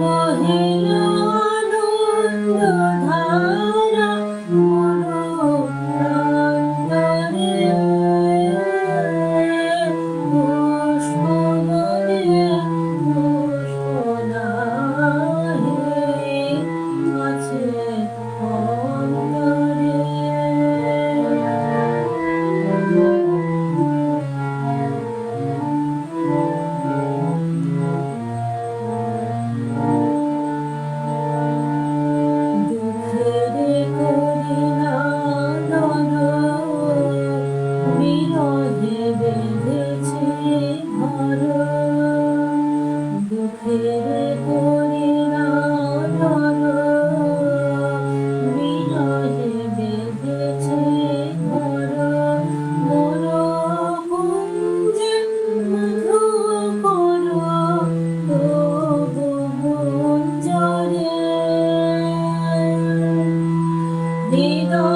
Mahina. বেঁধেছে ঘর দুঃখের করে বিনয়ে বেঁধেছে ঘর মন কুঞ্জে মধু কর তবু গুঞ্জরে হৃদয়